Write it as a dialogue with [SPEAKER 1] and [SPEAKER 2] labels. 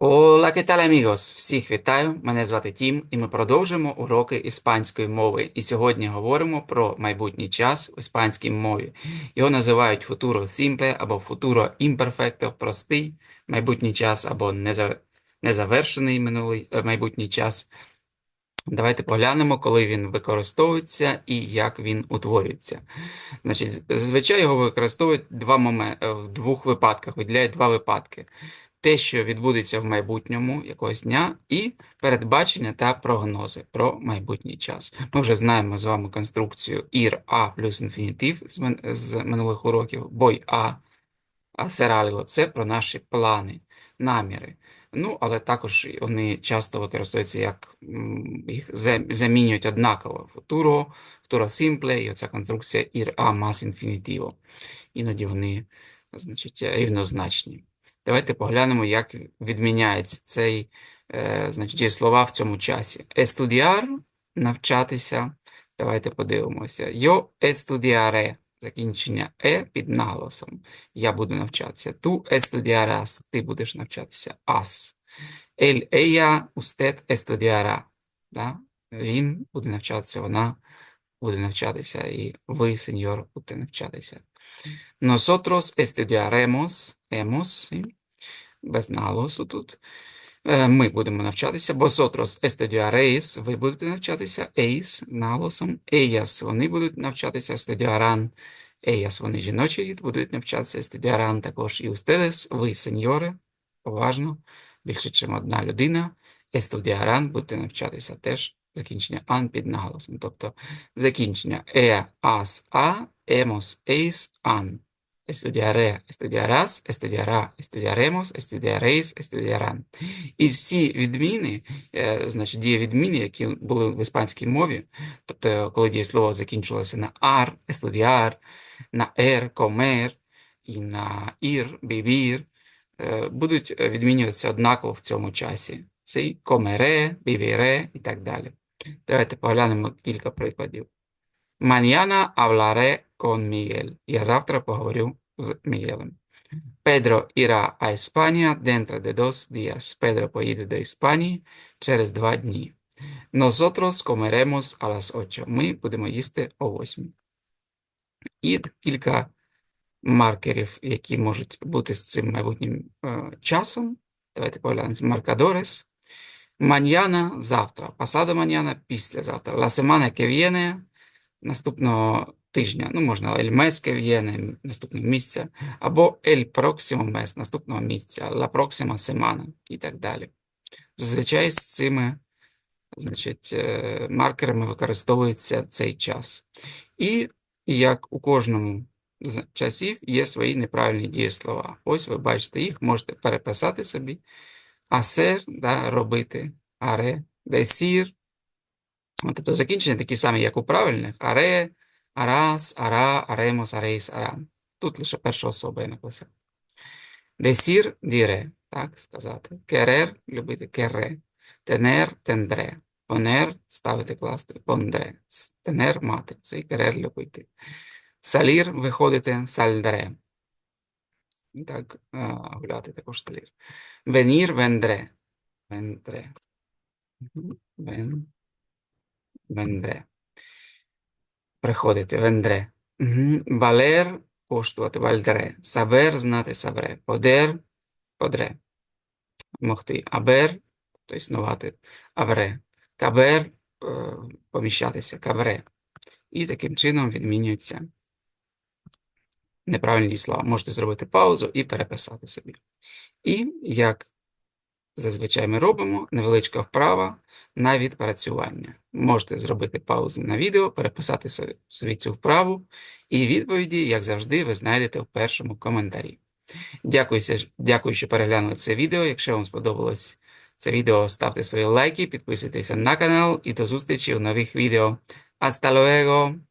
[SPEAKER 1] Hola, ¿qué tal, amigos? Всіх вітаю! Мене звати Тім, і ми продовжуємо уроки іспанської мови. І сьогодні говоримо про майбутній час в іспанській мові. Його називають futuro simple або futuro imperfecto, простий майбутній час або незавершений минулий е, майбутній час. Давайте поглянемо, коли він використовується і як він утворюється. Значить, зазвичай його використовують два моменти, в двох випадках, виділяють два випадки. Те, що відбудеться в майбутньому якогось дня, і передбачення та прогнози про майбутній час. Ми вже знаємо з вами конструкцію ір А плюс інфінітив з, минулих уроків, бой А, а сераліло це про наші плани, наміри. Ну, але також вони часто використовуються як їх замінюють однаково. Футуро, футуро симпле і оця конструкція ір А мас інфінітиво. Іноді вони, значить, рівнозначні. Давайте поглянемо, як відміняється цей, е, значить, дієслова в цьому часі. Estudiar – навчатися. Давайте подивимося. Yo estudiaré – закінчення е під наголосом. Я буду навчатися. Tú estudiarás – ти будеш навчатися. As. Él, ella, usted estudiará. Да? Він буде навчатися, вона буде навчатися, і ви, сеньор, будете навчатися. Nosotros estudiaremos, hemos, ¿sí? Без наголосу тут. Е, Ми будемо навчатися. Vosotros estudiaréis, ви будете навчатися. Eis, наголосом. Ellas, вони будуть навчатися. Estudiarán, ellas, вони жіночий рід, будуть навчатися. Estudiarán також. І ustedes, ви, сеньори, поважно, більше, ніж одна людина. Estudiarán, будете навчатися теж. Закінчення ан під наголосом. Тобто закінчення e, as, a, hemos, eis, an. Estudiaré, estudiarás, estudiará, estudiaremos, estudiaréis, estudiarán. І всі відміни, е, значить, дієвідміни, які були в іспанській мові, тобто коли дієслово закінчувалося на ар, estudiar, на er, comer, і на ir, vivir, е, будуть відмінюватися однаково в цьому часі. Це comeré, viviré і так далі. Давайте поглянемо кілька прикладів. Mañana hablaré con Miguel. Я завтра поговорю з Мігелем. Pedro irá a España dentro de dos días. Педро поїде до Іспанії через два дні. Nosotros comeremos a las ocho. Ми будемо їсти о восьмій. І кілька маркерів, які можуть бути з цим майбутнім е, часом. Давайте поглянемо. Marcadores. Mañana – завтра. Pasado mañana – післязавтра. La semana que viene – наступного тижня. Ну, можна mes que viene – наступного місяця. Або el próximo mes – наступного місяця. La próxima semana і так далі. Зазвичай з цими значить, е, маркерами використовується цей час. І як у кожному з часів є свої неправильні дієслова. Ось ви бачите їх, можете переписати собі. Hacer, да, робити, аре. От, Тобто закінчення такі самі, як у правильних. Аре, арас, ара, аремос, арейс, аран. Тут лише перша особа я написав. Decir, dire, так сказати. Querer, любити, querré. Tener, tendré. Poner, ставити, класти. С- Tener, мати. Це і querer, любити. Salir, виходити. І так, гуляти також. Venir, vendré. Vendré. Мгм. Ven, vendré. Приходити, vendré. Мгм. Valer, коштувати, valdré. Saber, знати, sabré. Poder, podré. Могти. Haber, то існувати, habré. Caber, е, поміщатися, cabré. І таким чином відмінюються неправильні слова. Можете зробити паузу і переписати собі. І як зазвичай ми робимо, невеличка вправа на відпрацювання. Можете зробити паузу на відео, переписати собі- цю вправу, і відповіді, як завжди, ви знайдете в першому коментарі. Дякую, дякую, що переглянули це відео. Якщо вам сподобалось це відео, ставте свої лайки, підписуйтеся на канал і до зустрічі у нових відео. Hasta luego!